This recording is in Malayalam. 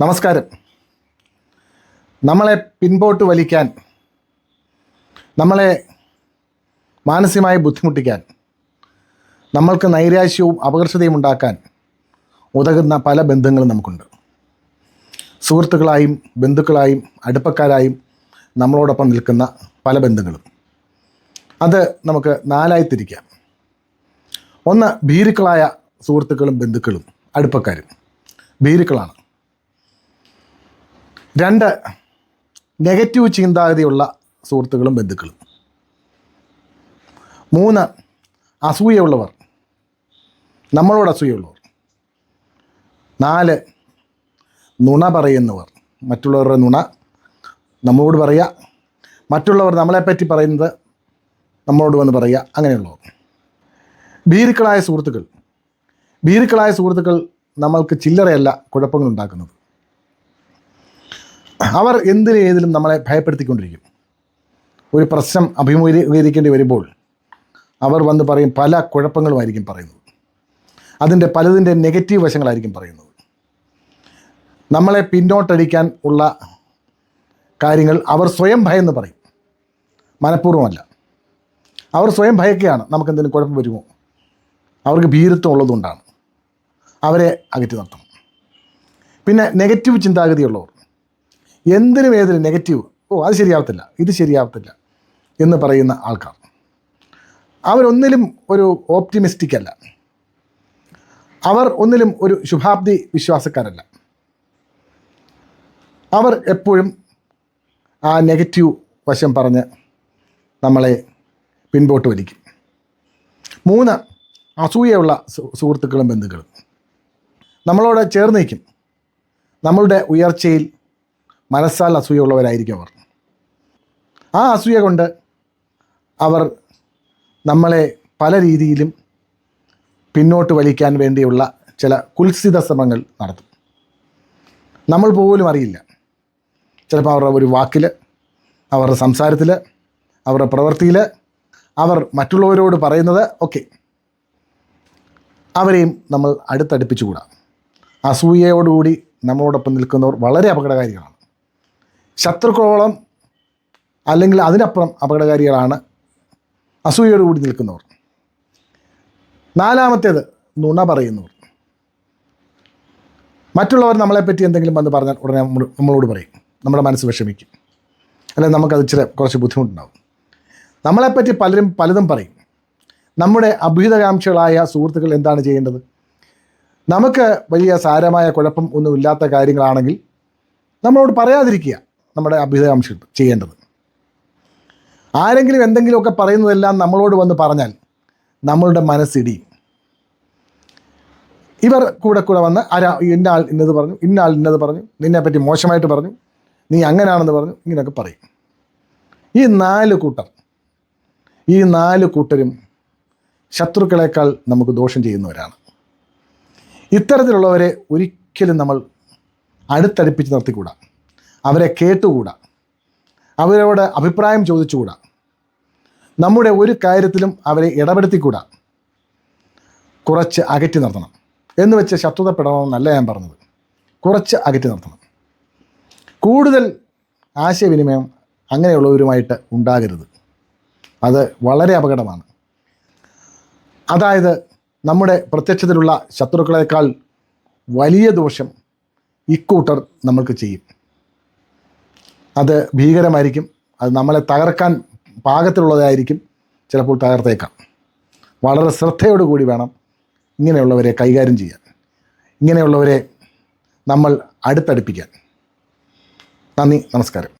നമസ്കാരം. നമ്മളെ പിൻപോട്ട് വലിക്കാൻ നമ്മളെ മാനസികമായി ബുദ്ധിമുട്ടിക്കാൻ നമ്മൾക്ക് നൈരാശ്യവും അപകർഷതയും ഉണ്ടാക്കാൻ ഉതകുന്ന പല ബന്ധങ്ങളും നമുക്കുണ്ട്. സുഹൃത്തുക്കളായും ബന്ധുക്കളായും അടുപ്പക്കാരായും നമ്മളോടൊപ്പം നിൽക്കുന്ന പല ബന്ധങ്ങളും. അത് നമുക്ക് നാലായി തിരിക്കാം. ഒന്ന് ഭീരുക്കളായ സുഹൃത്തുക്കളും ബന്ധുക്കളും അടുപ്പക്കാരും. ഭീരുക്കളാണ് രണ്ട് നെഗറ്റീവ് ചിന്താഗതിയുള്ള സുഹൃത്തുക്കളും ബന്ധുക്കളും. മൂന്ന് അസൂയുള്ളവർ നമ്മളോട് അസൂയുള്ളവർ നാല് നുണ പറയുന്നവർ. മറ്റുള്ളവരുടെ നുണ നമ്മളോട് പറയുക മറ്റുള്ളവർ നമ്മളെപ്പറ്റി പറയുന്നത് നമ്മളോട് വന്ന് പറയുക അങ്ങനെയുള്ളവർ. ഭീരുക്കളായ സുഹൃത്തുക്കൾ. ഭീരുക്കളായ സുഹൃത്തുക്കൾ നമ്മൾക്ക് ചില്ലറയല്ല കുഴപ്പങ്ങൾ ഉണ്ടാക്കുന്നത് അവർ എന്തിനും ഏതിലും നമ്മളെ ഭയപ്പെടുത്തിക്കൊണ്ടിരിക്കും. ഒരു പ്രശ്നം അഭിമുഖീകരിക്കേണ്ടി വരുമ്പോൾ അവർ വന്ന് പറയും പല കുഴപ്പങ്ങളുമായിരിക്കും പറയുന്നത്. അതിന്റെ പലതിന്റെ നെഗറ്റീവ് വശങ്ങളായിരിക്കും പറയുന്നത്. നമ്മളെ പിന്നോട്ടടിക്കാൻ ഉള്ള കാര്യങ്ങൾ അവർ സ്വയം ഭയന്ന് പറയും. മനഃപൂർവമല്ല. അവർ സ്വയം ഭയക്കുകയാണ് നമുക്ക് എന്തെങ്കിലും കുഴപ്പം വരുമോ? അവർക്ക് ഭീരുത്വം ഉള്ളതുകൊണ്ടാണ്. അവരെ അകറ്റി നിർത്തണം പിന്നെ നെഗറ്റീവ് ചിന്താഗതിയുള്ളവർ. എന്തിനും ഏതിനും നെഗറ്റീവ് ഓ അത് ശരിയാവത്തില്ല. ഇത് ശരിയാവത്തില്ല എന്ന് പറയുന്ന ആൾക്കാർ. അവരൊന്നിലും ഒരു ഓപ്റ്റിമിസ്റ്റിക് അല്ല. അവർ ഒന്നിലും ഒരു ശുഭാപ്തി വിശ്വാസക്കാരല്ല. അവർ എപ്പോഴും ആ നെഗറ്റീവ് വശം പറഞ്ഞ് നമ്മളെ പിൻപോട്ട് വലിക്കും. മൂന്ന് അസൂയുള്ള സുഹൃത്തുക്കളും ബന്ധുക്കളും. നമ്മളോട് ചേർന്ന് നിൽക്കും. നമ്മളുടെ ഉയർച്ചയിൽ മനസ്സാൽ അസൂയുള്ളവരായിരിക്കും അവർ. ആ അസൂയ കൊണ്ട് അവർ നമ്മളെ പല രീതിയിലും പിന്നോട്ട് വലിക്കാൻ വേണ്ടിയുള്ള ചില കുൽസിത ശ്രമങ്ങൾ നടത്തും. നമ്മൾ പോലും അറിയില്ല. ചിലപ്പോൾ അവരുടെ ഒരു വാക്കിൽ അവരുടെ സംസാരത്തിൽ അവരുടെ പ്രവൃത്തിയിൽ അവർ മറ്റുള്ളവരോട് പറയുന്നത് ഒക്കെ അവരെയും നമ്മൾ അടുത്തടുപ്പിച്ചുകൂടാ. അസൂയയോടുകൂടി നമ്മളോടൊപ്പം നിൽക്കുന്നവർ വളരെ അപകടകാരികളാണ്. ശത്രുക്കളോളം അല്ലെങ്കിൽ അതിനപ്പുറം അപകടകാരികളാണ് അസൂയയോടുകൂടി നിൽക്കുന്നവർ. നാലാമത്തേത് നുണ പറയുന്നവർ. മറ്റുള്ളവർ നമ്മളെപ്പറ്റി എന്തെങ്കിലും വന്ന് പറഞ്ഞാൽ ഉടനെ നമ്മളോട് പറയും. നമ്മുടെ മനസ്സ് വിഷമിക്കും. അല്ലെങ്കിൽ നമുക്കത് ഇച്ചിരി കുറച്ച് ബുദ്ധിമുട്ടുണ്ടാവും. നമ്മളെപ്പറ്റി പലരും പലതും പറയും. നമ്മുടെ അഭ്യുതകാംക്ഷികളായ സുഹൃത്തുക്കൾ എന്താണ് ചെയ്യേണ്ടത്? നമുക്ക് വലിയ സാരമായ കുഴപ്പം ഒന്നും ഇല്ലാത്ത കാര്യങ്ങളാണെങ്കിൽ നമ്മളോട് പറയാതിരിക്കുക നമ്മുടെ അഭ്യുതകാംക്ഷ ചെയ്യേണ്ടത്. ആരെങ്കിലും എന്തെങ്കിലുമൊക്കെ പറയുന്നതെല്ലാം നമ്മളോട് വന്ന് പറഞ്ഞാൽ നമ്മളുടെ മനസ്സിടിയും. ഇവർ കൂടെ കൂടെ വന്ന് ആരാ ഇന്നാൾ ഇന്നത് പറഞ്ഞു ഇന്നാൾ ഇന്നത് പറഞ്ഞു നിന്നെപ്പറ്റി മോശമായിട്ട് പറഞ്ഞു നീ അങ്ങനെയാണെന്ന് പറഞ്ഞു ഇങ്ങനെയൊക്കെ പറയും. ഈ നാല് കൂട്ടർ ഈ നാല് കൂട്ടരും ശത്രുക്കളെക്കാൾ നമുക്ക് ദോഷം ചെയ്യുന്നവരാണ്. ഇത്തരത്തിലുള്ളവരെ ഒരിക്കലും നമ്മൾ അടുത്തടുപ്പിച്ച് നിർത്തിക്കൂടാ. അവരെ കേട്ടുകൂടാ. അവരോട് അഭിപ്രായം ചോദിച്ചുകൂടാ. നമ്മുടെ ഒരു കാര്യത്തിലും അവരെ ഇടപെടുത്തിക്കൂടാ. കുറച്ച് അകറ്റി നിർത്തണം. എന്ന് വെച്ച് ശത്രുതപ്പെടണമെന്നല്ല ഞാൻ പറഞ്ഞത്. കുറച്ച് അകറ്റി നിർത്തണം. കൂടുതൽ ആശയവിനിമയം അങ്ങനെയുള്ളവരുമായിട്ട് ഉണ്ടാകരുത്. അത് വളരെ അപകടമാണ്. അതായത് നമ്മുടെ പ്രത്യക്ഷത്തിലുള്ള ശത്രുക്കളേക്കാൾ വലിയ ദോഷം ഇക്കൂട്ടർ നമ്മൾക്ക് ചെയ്യും. അത് ഭീകരമായിരിക്കും. അത് നമ്മളെ തകർക്കാൻ പാകത്തിലുള്ളതായിരിക്കും. ചിലപ്പോൾ തകർത്തേക്കാം. വളരെ ശ്രദ്ധയോടുകൂടി വേണം ഇങ്ങനെയുള്ളവരെ കൈകാര്യം ചെയ്യാൻ. ഇങ്ങനെയുള്ളവരെ നമ്മൾ അടുത്തടുപ്പിക്കാൻ. നന്ദി നമസ്കാരം.